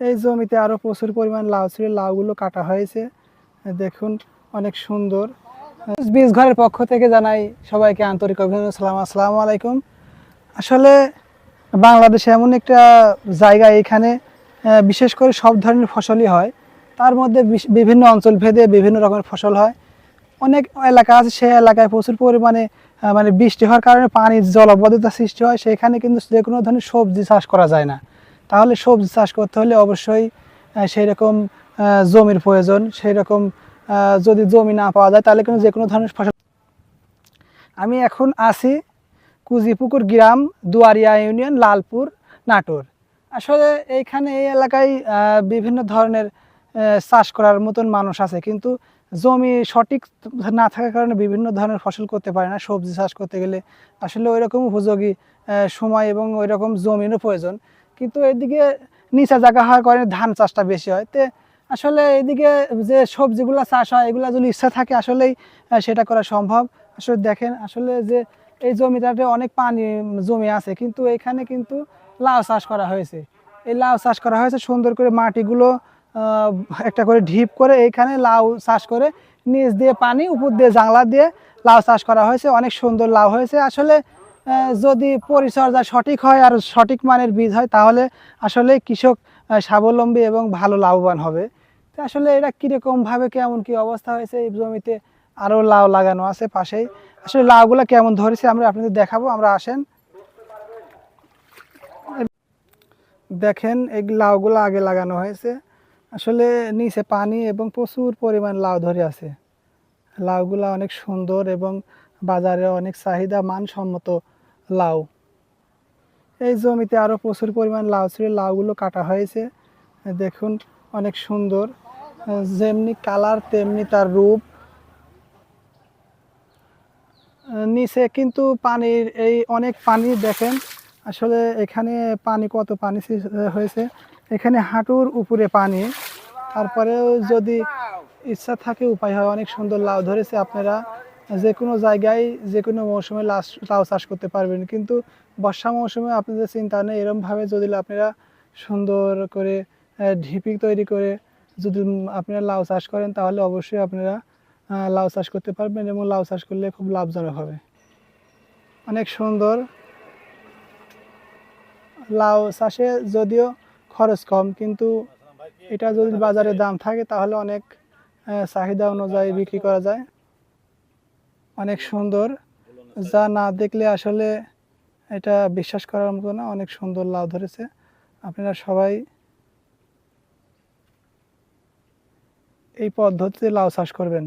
এই জমিতে আরও প্রচুর পরিমাণ লাউ ছিল, লাউগুলো কাটা হয়েছে। দেখুন, অনেক সুন্দর। বীজ ঘরের পক্ষ থেকে জানাই সবাইকে আন্তরিক অভিনন্দন, সালাম, আসসালামু আলাইকুম। আসলে বাংলাদেশে এমন একটা জায়গা এখানে বিশেষ করে সব ধরনের ফসলই হয়। তার মধ্যে বিভিন্ন অঞ্চল ভেদে বিভিন্ন রকমের ফসল হয়। অনেক এলাকা আছে সেই এলাকায় প্রচুর পরিমাণে মানে বৃষ্টি হওয়ার কারণে পানির জলবদ্ধতা সৃষ্টি হয়। সেখানে কিন্তু যে কোনো ধরনের সবজি চাষ করা যায় না। তাহলে সবজি চাষ করতে হলে অবশ্যই সেই রকম জমির প্রয়োজন। সেই রকম যদি জমি না পাওয়া যায়, তাহলে কিন্তু যে কোনো ধরনের ফসল আমি এখন আছি কুজিপুকুর গ্রাম, দুয়ারিয়া ইউনিয়ন, লালপুর, নাটোর। আসলে এইখানে এই এলাকায় বিভিন্ন ধরনের চাষ করার মতন মানুষ আছে। কিন্তু জমি সঠিক না থাকার কারণে বিভিন্ন ধরনের ফসল করতে পারে না। সবজি চাষ করতে গেলে আসলে ওই রকম উপযোগী সময় এবং ওই রকম জমিরও প্রয়োজন। কিন্তু এদিকে নিচা জায়গা হওয়ার কারণে ধান চাষটা বেশি হয়। তে আসলে এদিকে যে সবজিগুলো চাষ হয়, এগুলো যদি ইচ্ছা থাকে আসলেই সেটা করা সম্ভব। আসলে দেখেন, আসলে যে এই জমিটাতে অনেক পানি জমি আছে, কিন্তু এখানে কিন্তু লাউ চাষ করা হয়েছে। এই লাউ চাষ করা হয়েছে, সুন্দর করে মাটিগুলো একটা করে ঢিপ করে এইখানে লাউ চাষ করে নিচ দিয়ে পানি, উপর দিয়ে জাংলা দিয়ে লাউ চাষ করা হয়েছে। অনেক সুন্দর লাউ হয়েছে। আসলে যদি পরিচর্যা সঠিক হয় আর সঠিক মানের বীজ হয়, তাহলে আসলে কৃষক স্বাবলম্বী এবং ভালো লাভবান হবে। তো আসলে এটা কীরকমভাবে কেমন কি অবস্থা হয়েছে এই জমিতে? আরও লাউ লাগানো আছে পাশেই। আসলে লাউগুলো কেমন ধরেছে আমরা আপনাদের দেখাবো, আমরা আসেন। দেখেন, এই লাউগুলো আগে লাগানো হয়েছে। আসলে নিচে পানি এবং প্রচুর পরিমাণ লাউ ধরে আছে। লাউগুলো অনেক সুন্দর এবং বাজারে অনেক চাহিদা মানসম্মত। লাউ। এই জমিতে আরও প্রচুর পরিমাণ লাউ ছিল, লাউগুলো কাটা হয়েছে। দেখুন, অনেক সুন্দর। যেমনি কালার, তেমনি তার রূপ। নিচে কিন্তু পানির, এই অনেক পানি দেখেন। আসলে এখানে পানি কত পানি হয়েছে। এখানে হাঁটুর উপরে পানি। তারপরেও যদি ইচ্ছা থাকে উপায় হয়, অনেক সুন্দর লাউ ধরেছে আপনারা। যে কোনো জায়গায় যে কোনো মৌসুমে লাউ লাউ চাষ করতে পারবেন। কিন্তু বর্ষা মৌসুমে আপনাদের চিন্তা নেই, এরমভাবে যদি আপনারা সুন্দর করে ঢিপি তৈরি করে যদি আপনারা লাউ চাষ করেন, তাহলে অবশ্যই আপনারা লাউ চাষ করতে পারবেন এবং লাউ চাষ করলে খুব লাভজনক হবে। অনেক সুন্দর। লাউ চাষে যদিও খরচ কম, কিন্তু এটা যদি বাজারে দাম থাকে, তাহলে অনেক চাহিদা অনুযায়ী বিক্রি করা যায়। অনেক সুন্দর। যা না দেখলে আসলে এটা বিশ্বাস করার মতো না, অনেক সুন্দর লাভ ধরেছে। আপনারা সবাই এই পদ্ধতিতে লাউ চাষ করবেন।